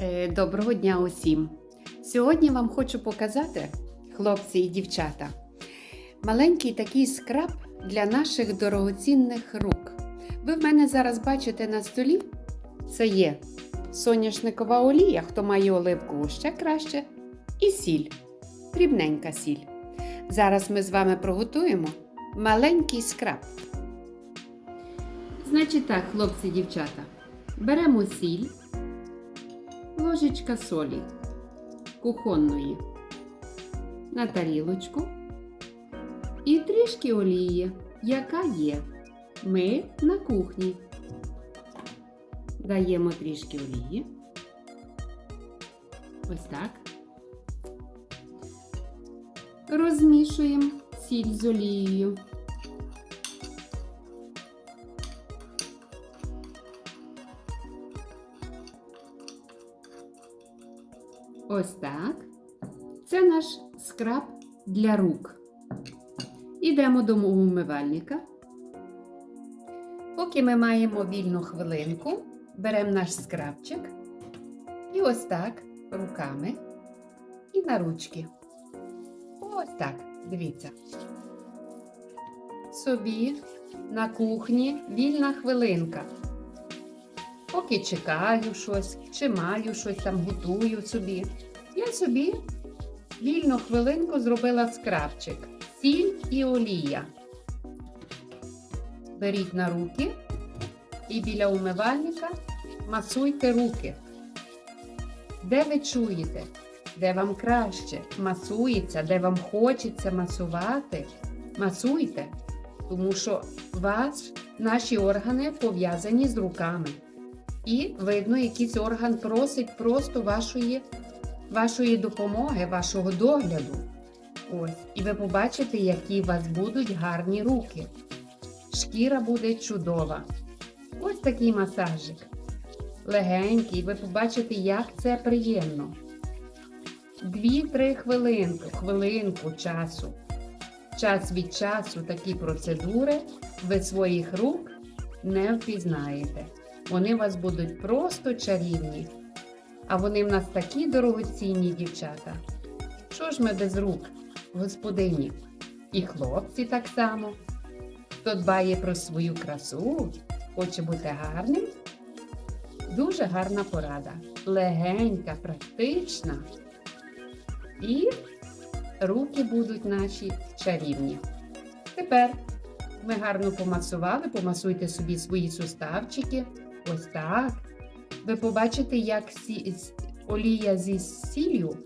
Е, Доброго дня усім! Сьогодні вам хочу показати, хлопці і дівчата, маленький такий скраб для наших дорогоцінних рук. Ви в мене зараз бачите на столі, це є соняшникова олія, хто має оливкову ще краще, і сіль, дрібненька сіль. Зараз ми з вами приготуємо маленький скраб. Значить так, хлопці і дівчата, беремо сіль ложечка солі кухонної на тарілочку і трішки олії, яка є. Ми на кухні. Даємо трішки олії. Ось так. Розмішуємо сіль з олією. Ось так. Це наш скраб для рук. Ідемо до умивальника. Поки ми маємо вільну хвилинку, беремо наш скрабчик і ось так руками і на ручки. Ось так, дивіться. Собі на кухні вільна хвилинка. Поки чекаю щось, чи маю щось там, готую собі. Я собі вільну хвилинку зробила скрабчик. Сіль і олія. Беріть на руки і біля умивальника масуйте руки. Де ви чуєте, де вам краще масується, де вам хочеться масувати, масуйте, тому що вас, наші органи пов'язані з руками. І видно, якийсь орган просить просто вашої, вашої допомоги, вашого догляду. Ось. І ви побачите, які у вас будуть гарні руки. Шкіра буде чудова. Ось такий масажик. Легенький, ви побачите, як це приємно. Дві-три хвилинки, хвилинку часу. Час від часу такі процедури ви своїх рук не впізнаєте. Вони у вас будуть просто чарівні. А вони в нас такі дорогоцінні дівчата. Що ж ми без рук, господині? І хлопці так само. Хто дбає про свою красу, хоче бути гарним. Дуже гарна порада. Легенька, практична. І руки будуть наші чарівні. Тепер ми гарно помасували, помасуйте собі свої суставчики. Ось так. Ви побачите, як сі... олія зі сіллю,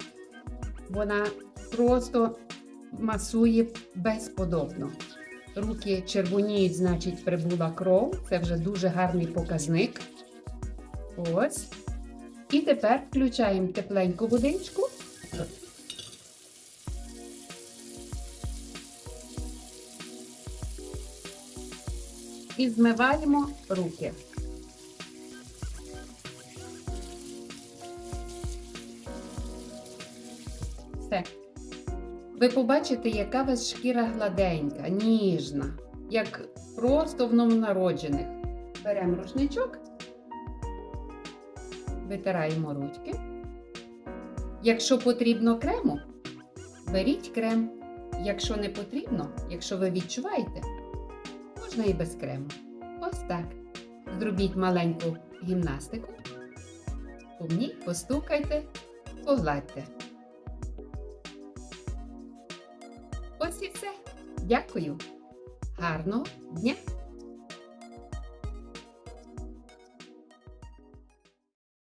вона просто масує безподобно. Руки червоніють, значить, прибула кров. Це вже дуже гарний показник. Ось. І тепер включаємо тепленьку водичку. І змиваємо руки. Все. Ви побачите, яка вас шкіра гладенька, ніжна, як просто в новонароджених. Беремо рушничок, витираємо ручки. Якщо потрібно крему, беріть крем. Якщо не потрібно, якщо ви відчуваєте, можна і без крему. Ось так. Зробіть маленьку гімнастику. Помніть, постукайте, погладьте. Дякую. Гарного дня!